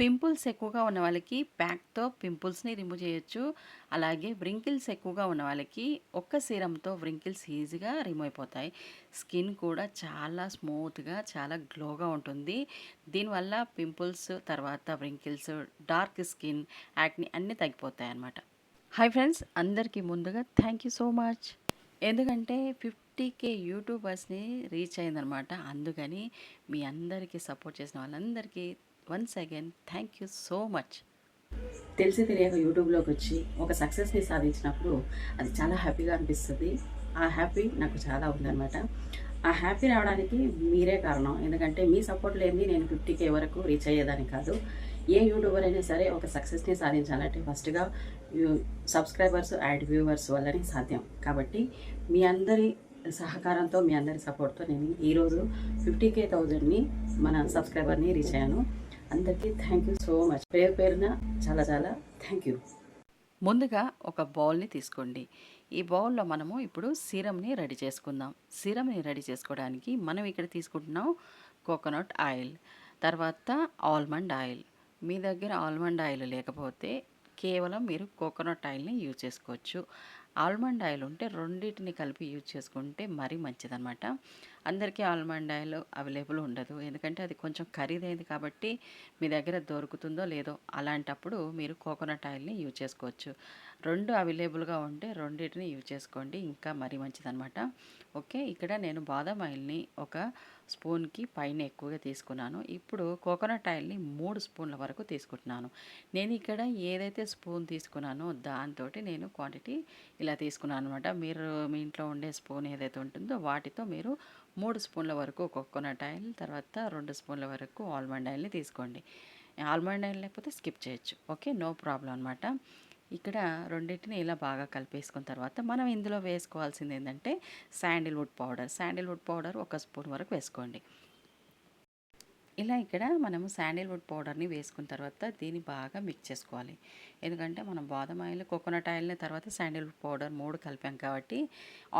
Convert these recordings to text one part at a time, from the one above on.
Pimples ఎక్కువగా ఉన్న వాళ్ళకి ప్యాక్తో పింపుల్స్ని రిమూవ్ చేయొచ్చు. అలాగే వ్రింకిల్స్ ఎక్కువగా ఉన్న వాళ్ళకి ఒక్క సీరంతో వ్రింకిల్స్ ఈజీగా రిమూవ్ అయిపోతాయి. స్కిన్ కూడా చాలా స్మూత్గా చాలా గ్లోగా ఉంటుంది. దీనివల్ల పింపుల్స్ తర్వాత వ్రింకిల్స్ డార్క్ స్కిన్ యాక్ని అన్నీ తగ్గిపోతాయి అన్నమాట. హాయ్ ఫ్రెండ్స్ అందరికీ ముందుగా థ్యాంక్ యూ సో మచ్. ఎందుకంటే ఫిఫ్టీ కే యూట్యూబర్స్ని రీచ్ అయిందనమాట అందుకని మీ అందరికీ సపోర్ట్ చేసిన వాళ్ళందరికీ once again thank you so much తెలిసి తెలియక యూట్యూబ్లోకి వచ్చి ఒక సక్సెస్ని సాధించినప్పుడు అది చాలా హ్యాపీగా అనిపిస్తుంది. ఆ హ్యాపీ నాకు చాలా ఉందన్నమాట. ఆ హ్యాపీ రావడానికి మీరే కారణం. ఎందుకంటే మీ సపోర్ట్ లేని నేను ఫిఫ్టీ కే వరకు రీచ్ అయ్యేదాన్ని కాదు. ఏ యూట్యూబర్ అయినా సరే ఒక సక్సెస్ని సాధించాలంటే ఫస్ట్గా సబ్స్క్రైబర్స్ యాడ్ వ్యూవర్స్ వల్లనే సాధ్యం. కాబట్టి మీ అందరి సహకారంతో మీ అందరి సపోర్ట్తో నేను ఈరోజు ఫిఫ్టీ కే థౌజండ్ని మన సబ్స్క్రైబర్ని రీచ్ అయ్యాను. అందరికీ థ్యాంక్ యూ సో మచ్ పేరు పేరున చాలా చాలా థ్యాంక్ యూ ముందుగా ఒక బౌల్ని తీసుకోండి. ఈ బౌల్లో మనము ఇప్పుడు సీరమ్ని రెడీ చేసుకుందాం. సీరంని రెడీ చేసుకోవడానికి మనం ఇక్కడ తీసుకుంటున్నాం కోకోనట్ ఆయిల్ తర్వాత ఆల్మండ్ ఆయిల్. మీ దగ్గర ఆల్మండ్ ఆయిల్ లేకపోతే కేవలం మీరు కోకోనట్ ఆయిల్ని యూజ్ చేసుకోవచ్చు. ఆల్మండ్ ఆయిల్ ఉంటే రెండింటిని కలిపి యూజ్ చేసుకుంటే మరీ మంచిదన్నమాట. అందరికీ ఆల్మండ్ ఆయిల్ అవైలబుల్ ఉండదు. ఎందుకంటే అది కొంచెం ఖరీదైంది కాబట్టి మీ దగ్గర దొరుకుతుందో లేదో అలాంటప్పుడు మీరు కోకోనట్ ఆయిల్ని యూజ్ చేసుకోవచ్చు. రెండు అవైలబుల్గా ఉంటే రెండింటిని యూజ్ చేసుకోండి. ఇంకా మరీ మంచిదన్నమాట. ఓకే ఇక్కడ నేను బాదం ఆయిల్ని ఒక స్పూన్కి పైన ఎక్కువగా తీసుకున్నాను. ఇప్పుడు కోకోనట్ ఆయిల్ని మూడు స్పూన్ల వరకు తీసుకుంటున్నాను. నేను ఇక్కడ ఏదైతే స్పూన్ తీసుకున్నానో దాంతో నేను క్వాంటిటీ ఇలా తీసుకున్నాను అనమాట మీరు మీ ఇంట్లో ఉండే స్పూన్ ఏదైతే ఉంటుందో వాటితో మీరు మూడు స్పూన్ల వరకు కోకోనట్ ఆయిల్ తర్వాత రెండు స్పూన్ల వరకు ఆల్మండ్ ఆయిల్ని తీసుకోండి. ఆల్మండ్ ఆయిల్ లేకపోతే స్కిప్ చేయొచ్చు. ఓకే? నో ప్రాబ్లం అనమాట ఇక్కడ రెండింటిని ఇలా బాగా కలిపేసుకున్న తర్వాత మనం ఇందులో వేసుకోవాల్సింది ఏంటంటే శాండిల్వుడ్ పౌడర్. శాండిల్వుడ్ పౌడర్ ఒక స్పూన్ వరకు వేసుకోండి. ఇలా ఇక్కడ మనము శాండిల్వుడ్ పౌడర్ని వేసుకున్న తర్వాత దీన్ని బాగా మిక్స్ చేసుకోవాలి. ఎందుకంటే మనం బాదం ఆయిల్ కోకోనట్ ఆయిల్ని తర్వాత శాండిల్వుడ్ పౌడర్ మూడు కలిపాం కాబట్టి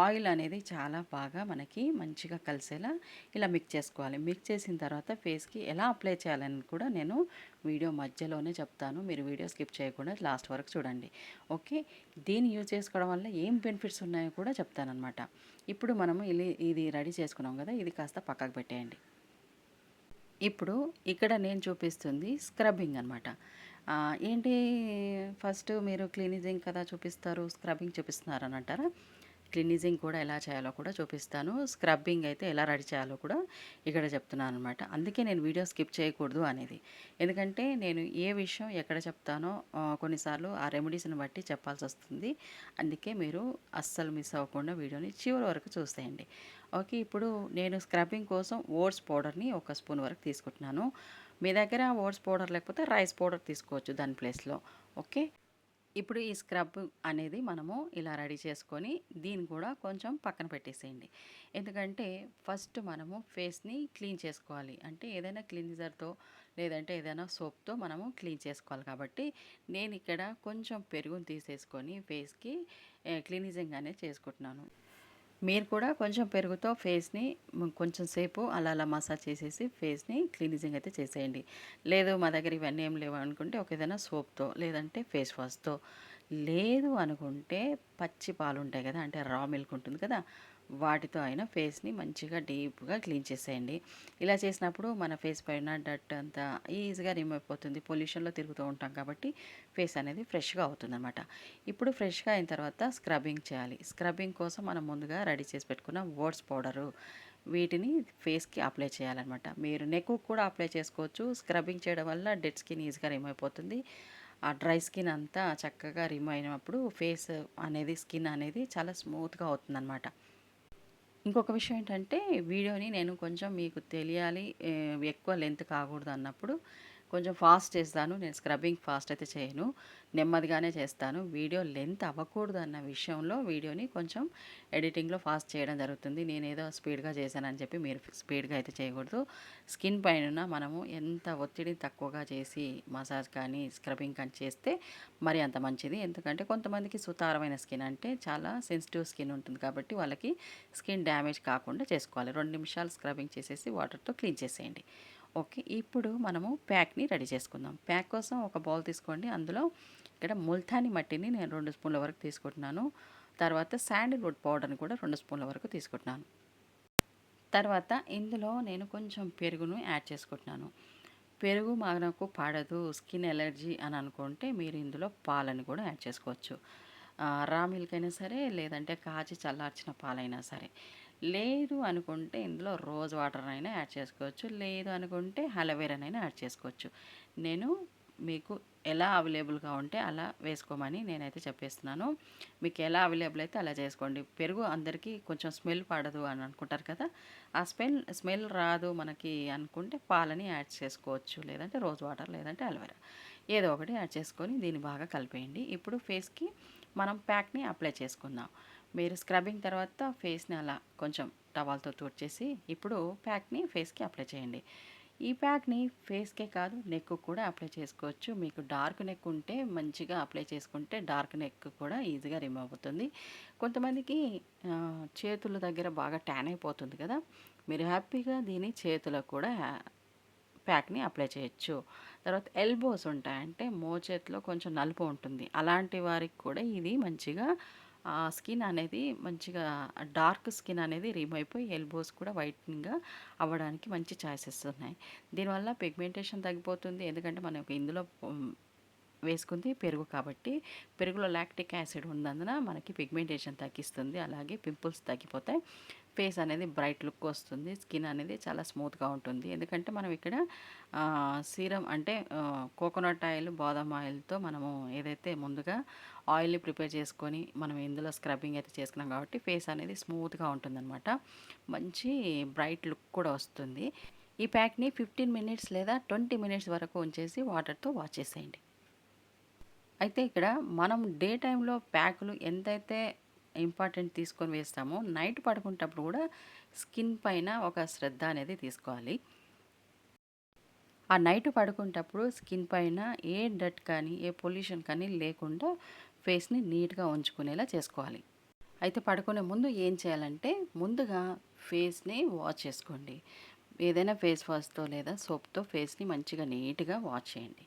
ఆయిల్ అనేది చాలా బాగా మనకి మంచిగా కలిసేలా ఇలా మిక్స్ చేసుకోవాలి. మిక్స్ చేసిన తర్వాత ఫేస్కి ఎలా అప్లై చేయాలని కూడా నేను వీడియో మధ్యలోనే చెప్తాను. మీరు వీడియో స్కిప్ చేయకుండా లాస్ట్ వరకు చూడండి. ఓకే? దీన్ని యూజ్ చేసుకోవడం వల్ల ఏం బెనిఫిట్స్ ఉన్నాయో కూడా చెప్తానమాట ఇప్పుడు మనము ఇది ఇది రెడీ చేసుకున్నాం కదా ఇది కాస్త పక్కకు పెట్టేయండి. ఇప్పుడు ఇక్కడ నేను చూపిస్తుంది స్క్రబ్బింగ్ అనమాట ఏంటి ఫస్ట్ మీరు క్లీనిజింగ్ కదా చూపిస్తారు స్క్రబ్బింగ్ చూపిస్తున్నారు అని అంటారా క్లీనిజింగ్ కూడా ఎలా చేయాలో కూడా చూపిస్తాను. స్క్రబ్బింగ్ అయితే ఎలా రెడీ చేయాలో కూడా ఇక్కడ చెప్తున్నాను అనమాట అందుకే నేను వీడియో స్కిప్ చేయకూడదు అనేది. ఎందుకంటే నేను ఏ విషయం ఎక్కడ చెప్తానో కొన్నిసార్లు ఆ రెమెడీస్ని బట్టి చెప్పాల్సి వస్తుంది. అందుకే మీరు అస్సలు మిస్ అవ్వకుండా వీడియోని చివరి వరకు చూసేయండి. ఓకే ఇప్పుడు నేను స్క్రబ్బింగ్ కోసం ఓట్స్ పౌడర్ని ఒక స్పూన్ వరకు తీసుకుంటున్నాను. మీ దగ్గర ఓట్స్ పౌడర్ లేకపోతే రైస్ పౌడర్ తీసుకోవచ్చు దాని ప్లేస్లో. ఓకే? ఇప్పుడు ఈ స్క్రబ్ అనేది మనము ఇలా రెడీ చేసుకొని దీన్ని కూడా కొంచెం పక్కన పెట్టేసేయండి. ఎందుకంటే ఫస్ట్ మనము ఫేస్ని క్లీన్ చేసుకోవాలి. అంటే ఏదైనా క్లీన్జర్తో లేదంటే ఏదైనా సోప్తో మనము క్లీన్ చేసుకోవాలి కాబట్టి నేను ఇక్కడ కొంచెం పెరుగుని తీసేసుకొని ఫేస్కి క్లీనిజింగ్ అనేది చేసుకుంటున్నాను. మీరు కూడా కొంచెం పెరుగుతో ఫేస్ని కొంచెం సేపు అలా అలా మసాజ్ చేసేసి ఫేస్ని క్లీనిజింగ్ అయితే చేసేయండి. లేదు మా దగ్గర ఇవన్నీ ఏం లేవు అనుకుంటే ఒక ఏదైనా సోప్తో లేదంటే ఫేస్ వాష్తో. లేదు అనుకుంటే పచ్చి పాలు ఉంటాయి కదా అంటే రా మిల్క్ ఉంటుంది కదా వాటితో అయినా ఫేస్ని మంచిగా డీప్గా క్లీన్ చేసేయండి. ఇలా చేసినప్పుడు మన ఫేస్ పైన డట్ అంతా ఈజీగా రిమూవ్ అయిపోతుంది. పొల్యూషన్లో తిరుగుతూ ఉంటాం కాబట్టి ఫేస్ అనేది ఫ్రెష్గా అవుతుంది అనమాట ఇప్పుడు ఫ్రెష్గా అయిన తర్వాత స్క్రబ్బింగ్ చేయాలి. స్క్రబ్బింగ్ కోసం మనం ముందుగా రెడీ చేసి పెట్టుకున్న ఓట్స్ పౌడరు వీటిని ఫేస్కి అప్లై చేయాలన్నమాట. మీరు నెక్ కూడా అప్లై చేసుకోవచ్చు. స్క్రబ్బింగ్ చేయడం వల్ల డెడ్ స్కిన్ ఈజీగా రిమూవ్ అయిపోతుంది. ఆ డ్రై స్కిన్ అంతా చక్కగా రిమూవ్ అయినప్పుడు ఫేస్ అనేది స్కిన్ అనేది చాలా స్మూత్గా అవుతుందన్నమాట. ఇంకొక విషయం ఏంటంటే వీడియోని నేను కొంచెం మీకు తెలియాలి ఎక్కువ లెంత్ కాకూడదు అన్నప్పుడు కొంచెం ఫాస్ట్ చేస్తాను. నేను స్క్రబ్బింగ్ ఫాస్ట్ అయితే చేయను. నెమ్మదిగానే చేస్తాను. వీడియో లెంత్ అవ్వకూడదు అన్న విషయంలో వీడియోని కొంచెం ఎడిటింగ్లో ఫాస్ట్ చేయడం జరుగుతుంది. నేను ఏదో స్పీడ్గా చేశానని చెప్పి మీరు స్పీడ్గా అయితే చేయకూడదు. స్కిన్ పైన మనము ఎంత ఒత్తిడి తక్కువగా చేసి మసాజ్ కానీ స్క్రబ్బింగ్ కానీ చేస్తే మరి అంత మంచిది. ఎందుకంటే కొంతమందికి సుతారమైన స్కిన్ అంటే చాలా సెన్సిటివ్ స్కిన్ ఉంటుంది కాబట్టి వాళ్ళకి స్కిన్ డ్యామేజ్ కాకుండా చేసుకోవాలి. రెండు నిమిషాలు స్క్రబ్బింగ్ చేసేసి వాటర్తో క్లీన్ చేసేయండి. ఓకే ఇప్పుడు మనము ప్యాక్ని రెడీ చేసుకుందాం. ప్యాక్ కోసం ఒక బౌల్ తీసుకోండి. అందులో ఇక్కడ ముల్తాని మట్టిని నేను రెండు స్పూన్ల వరకు తీసుకుంటున్నాను. తర్వాత శాండిల్వుడ్ పౌడర్ని కూడా రెండు స్పూన్ల వరకు తీసుకుంటున్నాను. తర్వాత ఇందులో నేను కొంచెం పెరుగును యాడ్ చేసుకుంటున్నాను. పెరుగు మాకు పడదు స్కిన్ ఎలర్జీ అని అనుకుంటే మీరు ఇందులో పాలని కూడా యాడ్ చేసుకోవచ్చు. రా మిల్క్ అయినా సరే లేదంటే కాచి చల్లార్చిన పాలైనా సరే. లేదు అనుకుంటే ఇందులో రోజ్ వాటర్ అయినా యాడ్ చేసుకోవచ్చు. లేదు అనుకుంటే అలవేరానైనా యాడ్ చేసుకోవచ్చు. నేను మీకు ఎలా అవైలబుల్గా ఉంటే అలా వేసుకోమని నేనైతే చెప్పేస్తున్నాను. మీకు ఎలా అవైలబుల్ అయితే అలా చేసుకోండి. పెరుగు అందరికీ కొంచెం స్మెల్ పడదు అని అనుకుంటారు కదా ఆ స్మెల్ స్మెల్ రాదు మనకి అనుకుంటే పాలని యాడ్ చేసుకోవచ్చు. లేదంటే రోజ్ వాటర్ లేదంటే అలవేరా. ఏదో ఒకటి యాడ్ చేసుకొని దీన్ని బాగా కలిపేయండి. ఇప్పుడు ఫేస్కి మనం ప్యాక్ని అప్లై చేసుకుందాం. మీరు స్క్రబ్బింగ్ తర్వాత ఫేస్ని అలా కొంచెం టవాల్తో తుడిచేసి ఇప్పుడు ప్యాక్ని ఫేస్కి అప్లై చేయండి. ఈ ప్యాక్ని ఫేస్కే కాదు నెక్ కూడా అప్లై చేసుకోవచ్చు. మీకు డార్క్ నెక్ ఉంటే మంచిగా అప్లై చేసుకుంటే డార్క్ నెక్ కూడా ఈజీగా రిమూవ్ అవుతుంది. కొంతమందికి చేతుల దగ్గర బాగా ట్యాన్ అయిపోతుంది కదా. మీరు హ్యాపీగా దీని చేతులకు కూడా ప్యాక్ని అప్లై చేయొచ్చు. తర్వాత ఎల్బోస్ ఉంటాయంటే మోచేతిలో కొంచెం నలుపు ఉంటుంది. అలాంటి వారికి కూడా ఇది మంచిగా స్కిన్ అనేది మంచిగా డార్క్ స్కిన్ అనేది రిమూవ్ అయిపోయి ఎల్బోస్ కూడా వైట్నింగ్గా అవ్వడానికి మంచి ఛాయిసెస్ ఉన్నాయి. దీనివల్ల పిగ్మెంటేషన్ తగ్గిపోతుంది. ఎందుకంటే మనకు ఇందులో వేసుకుంది పెరుగు కాబట్టి పెరుగులో లాక్టిక్ యాసిడ్ ఉన్నందున మనకి పిగ్మెంటేషన్ తగ్గిస్తుంది. అలాగే పింపుల్స్ తగ్గిపోతాయి. ఫేస్ అనేది బ్రైట్ లుక్ వస్తుంది. స్కిన్ అనేది చాలా స్మూత్గా ఉంటుంది. ఎందుకంటే మనం ఇక్కడ సీరం అంటే కోకోనట్ ఆయిల్ బాదం ఆయిల్తో మనము ఏదైతే ముందుగా ఆయిల్ని ప్రిపేర్ చేసుకొని మనం ఇందులో స్క్రబ్బింగ్ అయితే చేసుకున్నాం కాబట్టి ఫేస్ అనేది స్మూత్గా ఉంటుందన్నమాట. మంచి బ్రైట్ లుక్ కూడా వస్తుంది. ఈ ప్యాక్ని ఫిఫ్టీన్ మినిట్స్ లేదా ట్వంటీ మినిట్స్ వరకు ఉంచేసి వాటర్తో వాష్ చేసేయండి. అయితే ఇక్కడ మనం డే టైంలో ప్యాకులు ఎంతైతే ఇంపార్టెంట్ తీసుకొని వేస్తామో నైట్ పడుకునేటప్పుడు కూడా స్కిన్ పైన ఒక శ్రద్ధ అనేది తీసుకోవాలి. ఆ నైట్ పడుకునేటప్పుడు స్కిన్ పైన ఏ డట్ కానీ ఏ పొల్యూషన్ కానీ లేకుండా ఫేస్ని నీట్గా ఉంచుకునేలా చేసుకోవాలి. అయితే పడుకునే ముందు ఏం చేయాలంటే ముందుగా ఫేస్ని వాష్ చేసుకోండి. ఏదైనా ఫేస్ వాష్తో లేదా సోప్తో ఫేస్ని మంచిగా నీట్గా వాష్ చేయండి.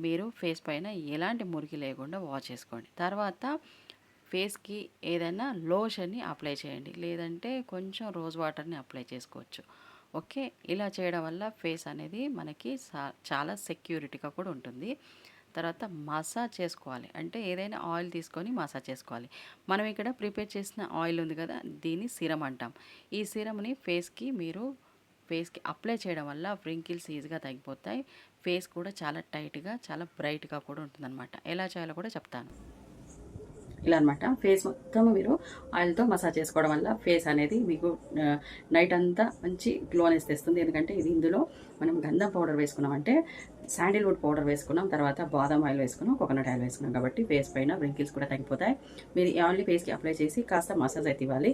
మీరు ఫేస్ పైన ఎలాంటి మురికి లేకుండా వాష్ చేసుకోండి. తర్వాత ఫేస్కి ఏదైనా లోషన్ని అప్లై చేయండి. లేదంటే కొంచెం రోజ్ వాటర్ని అప్లై చేసుకోవచ్చు. ఓకే? ఇలా చేయడం వల్ల ఫేస్ అనేది మనకి చాలా సెక్యూరిటీగా కూడా ఉంటుంది. తర్వాత మసాజ్ చేసుకోవాలి. అంటే ఏదైనా ఆయిల్ తీసుకొని మసాజ్ చేసుకోవాలి. మనం ఇక్కడ ప్రిపేర్ చేసిన ఆయిల్ ఉంది కదా దీన్ని సిరం అంటాం. ఈ సిరమ్ని ఫేస్కి మీరు ఫేస్కి అప్లై చేయడం వల్ల వ్రింకిల్స్ ఈజీగా తగ్గిపోతాయి. ఫేస్ కూడా చాలా టైట్గా చాలా బ్రైట్గా కూడా ఉంటుందన్నమాట. ఎలా చేయాలో కూడా చెప్తాను. ఇలా అనమాట ఫేస్ మొత్తం మీరు ఆయిల్తో మసాజ్ చేసుకోవడం వల్ల ఫేస్ అనేది మీకు నైట్ అంతా మంచి గ్లోనెస్ తెస్తుంది. ఎందుకంటే ఇది ఇందులో మనం గంధం పౌడర్ వేసుకున్నామంటే శాండిల్వుడ్ పౌడర్ వేసుకున్నాం తర్వాత బాదం ఆయిల్ వేసుకున్నాం కోకోనట్ ఆయిల్ వేసుకున్నాం కాబట్టి ఫేస్ పైన వ్రింకిల్స్ కూడా తగ్గిపోతాయి. మీరు ఈ ఆయిల్ని ఫేస్కి అప్లై చేసి కాస్త మసాజ్ అయితే ఇవ్వాలి.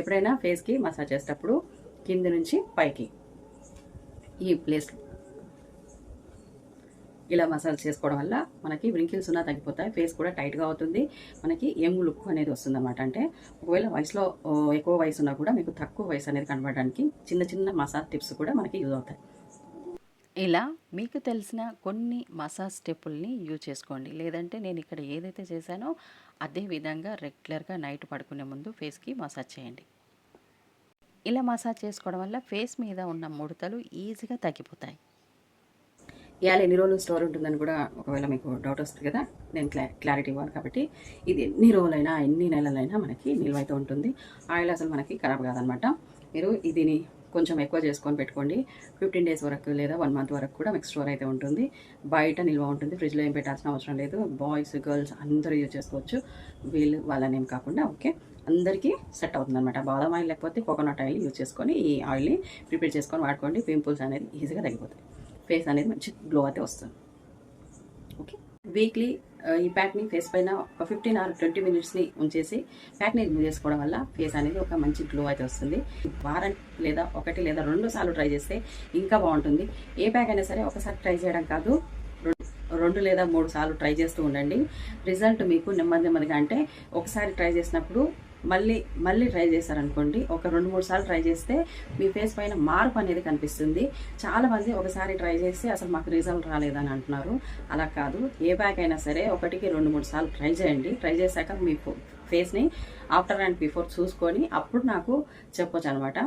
ఎప్పుడైనా ఫేస్కి మసాజ్ చేసేటప్పుడు కింద నుంచి పైకి ఈ ప్లేస్ ఇలా మసాజ్ చేసుకోవడం వల్ల మనకి వ్రింకిల్స్ ఉన్నా తగ్గిపోతాయి ఫేస్ కూడా టైట్గా అవుతుంది. మనకి యంగ్ లుక్ అనేది వస్తుంది అనమాట అంటే ఒకవేళ వయసులో ఎక్కువ వయసు ఉన్నా కూడా మీకు తక్కువ వయసు అనేది కనబడడానికి చిన్న చిన్న మసాజ్ టిప్స్ కూడా మనకి యూజ్ అవుతాయి. ఇలా మీకు తెలిసిన కొన్ని మసాజ్ స్టెప్పుల్ని యూజ్ చేసుకోండి. లేదంటే నేను ఇక్కడ ఏదైతే చేశానో అదే విధంగా రెగ్యులర్గా నైట్ పడుకునే ముందు ఫేస్కి మసాజ్ చేయండి. ఇలా మసాజ్ చేసుకోవడం వల్ల ఫేస్ మీద ఉన్న ముడతలు ఈజీగా తగ్గిపోతాయి. ఇవాళ ఎన్ని రోజులు స్టోర్ ఉంటుందని కూడా ఒకవేళ మీకు డౌట్ వస్తుంది కదా నేను క్లా క్లారిటీ ఇవ్వాలి కాబట్టి. ఇది ఎన్ని రోజులైనా ఎన్ని నెలలైనా మనకి నిల్వైతే ఉంటుంది. ఆయిల్ అసలు మనకి ఖరాబ్ కాదనమాట. మీరు దీని కొంచెం ఎక్కువ చేసుకొని పెట్టుకోండి. ఫిఫ్టీన్ డేస్ వరకు లేదా వన్ మంత్ వరకు కూడా మీకు స్టోర్ అయితే ఉంటుంది. బయట నిల్వ ఉంటుంది. ఫ్రిడ్జ్లో ఏం పెట్టాల్సిన అవసరం లేదు. బాయ్స్ గర్ల్స్ అందరూ యూజ్ చేసుకోవచ్చు. వీళ్ళు వాళ్ళనేం కాకుండా ఓకే? అందరికీ సెట్ అవుతుంది అనమాట బాదం ఆయిల్ లేకపోతే కోకోనట్ ఆయిల్ యూజ్ చేసుకొని ఈ ఆయిల్ని ప్రిపేర్ చేసుకొని వాడుకోండి. పింపుల్స్ అనేది ఈజీగా తగ్గిపోతాయి. ఫేస్ అనేది మంచి గ్లో అయితే వస్తుంది. ఓకే వీక్లీ uh, ఈ ప్యాక్ని ఫేస్ పైన ఒక ఫిఫ్టీన్ ఆర్ ట్వంటీ మినిట్స్ని ఉంచేసి ప్యాక్ని రిమూవ్ చేసుకోవడం వల్ల ఫేస్ అనేది ఒక మంచి గ్లో అయితే వస్తుంది. వారం లేదా ఒకటి లేదా రెండు సార్లు ట్రై చేస్తే ఇంకా బాగుంటుంది. ఏ ప్యాక్ అయినా సరే ఒకసారి ట్రై చేయడం కాదు. రెండు లేదా మూడు సార్లు ట్రై చేస్తూ ఉండండి. రిజల్ట్ మీకు నెమ్మది నెమ్మదిగా అంటే ఒకసారి ట్రై చేసినప్పుడు మళ్ళీ మళ్ళీ ట్రై చేశారనుకోండి. ఒక రెండు మూడు సార్లు ట్రై చేస్తే మీ ఫేస్ పైన మార్పు అనేది కనిపిస్తుంది. చాలా మంది ఒకసారి ట్రై చేస్తే అసలు మాకు రిజల్ట్ రాలేదని అంటున్నారు. అలా కాదు. ఏ ప్యాక్ అయినా సరే ఒకటికి రెండు మూడు సార్లు ట్రై చేయండి. ట్రై చేశాక మీ ఫేస్ని ఆఫ్టర్ అండ్ బిఫోర్ చూసుకొని అప్పుడు నాకు చెప్పొచ్చు అనమాట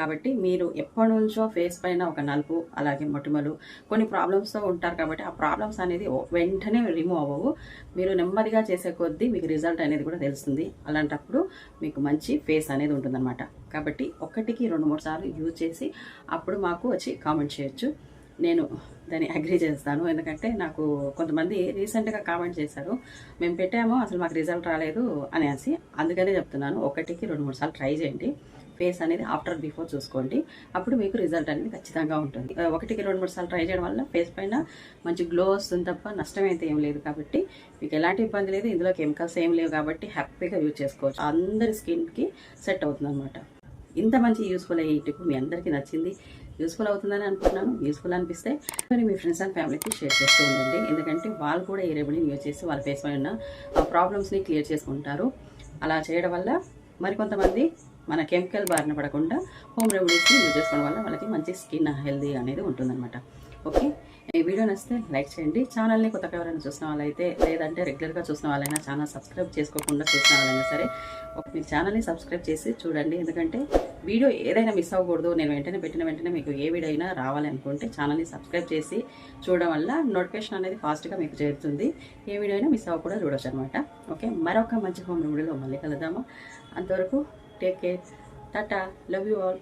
కాబట్టి మీరు ఎప్పటి నుంచో ఫేస్ పైన ఒక నలుపు అలాగే మొటిమలు కొన్ని ప్రాబ్లమ్స్తో ఉంటారు కాబట్టి ఆ ప్రాబ్లమ్స్ అనేది వెంటనే రిమూవ్ అవ్వవు. మీరు నెమ్మదిగా చేసే కొద్దీ మీకు రిజల్ట్ అనేది కూడా తెలుస్తుంది. అలాంటప్పుడు మీకు మంచి ఫేస్ అనేది ఉంటుందన్నమాట. కాబట్టి ఒకటికి రెండు మూడు సార్లు యూజ్ చేసి అప్పుడు మాకు వచ్చి కామెంట్ చేయొచ్చు. నేను దాన్ని అగ్రీ చేస్తాను. ఎందుకంటే నాకు కొంతమంది రీసెంట్గా కామెంట్ చేశారు. మేము పెట్టాము అసలు మాకు రిజల్ట్ రాలేదు అనేసి అందుకనే చెప్తున్నాను. ఒకటికి రెండు మూడు సార్లు ట్రై చేయండి. ఫేస్ అనేది ఆఫ్టర్ బిఫోర్ చూసుకోండి. అప్పుడు మీకు రిజల్ట్ అనేది ఖచ్చితంగా ఉంటుంది. ఒకటికి రెండు మూడు సార్లు ట్రై చేయడం వల్ల ఫేస్ పైన మంచి గ్లో వస్తుంది తప్ప నష్టం అయితే ఏం లేదు కాబట్టి మీకు ఎలాంటి ఇబ్బంది లేదు. ఇందులో కెమికల్స్ ఏం లేవు కాబట్టి హ్యాపీగా యూజ్ చేసుకోవచ్చు. అందరి స్కిన్కి సెట్ అవుతుంది అనమాట ఇంత మంచి యూస్ఫుల్ అయ్యే టిప్ మీ అందరికీ నచ్చింది. యూస్ఫుల్ అవుతుందని అనుకుంటున్నాను. యూస్ఫుల్ అనిపిస్తే మరి మీ ఫ్రెండ్స్ అండ్ ఫ్యామిలీకి షేర్ చేస్తూ ఉండండి. ఎందుకంటే వాళ్ళు కూడా ఈ రెమెడీని యూజ్ చేసి వాళ్ళ ఫేస్ పైన ఆ ప్రాబ్లమ్స్ని క్లియర్ చేసుకుంటారు. అలా చేయడం వల్ల మరికొంతమంది మన కెమికల్ బారిన పడకుండా హోమ్ రెమెడీస్ని యూజ్ చేసుకోవడం వల్ల వాళ్ళకి మంచి స్కిన్ హెల్దీ అనేది ఉంటుందన్నమాట. ఓకే? ఈ వీడియో నచ్చితే లైక్ చేయండి. ఛానల్ని కొత్తగా ఎవరైనా చూసిన వాళ్ళైతే లేదంటే రెగ్యులర్గా చూసిన వాళ్ళైనా ఛానల్ సబ్స్క్రైబ్ చేసుకోకుండా చూసిన వాళ్ళైనా సరే ఒక మీ ఛానల్ని సబ్స్క్రైబ్ చేసి చూడండి. ఎందుకంటే వీడియో ఏదైనా మిస్ అవ్వకూడదు. నేను వెంటనే పెట్టిన వెంటనే మీకు ఏ వీడియో అయినా రావాలి అనుకుంటే ఛానల్ని సబ్స్క్రైబ్ చేసి చూడడం వల్ల నోటిఫికేషన్ అనేది ఫాస్ట్గా మీకు చేరుతుంది. ఏ వీడియో అయినా మిస్ అవ్వకుండా చూడొచ్చు అనమాట ఓకే? మరొక మంచి హోమ్ రెమెడీలో మళ్ళీ కలుద్దాము. అంతవరకు Take care. Tata. Love you all.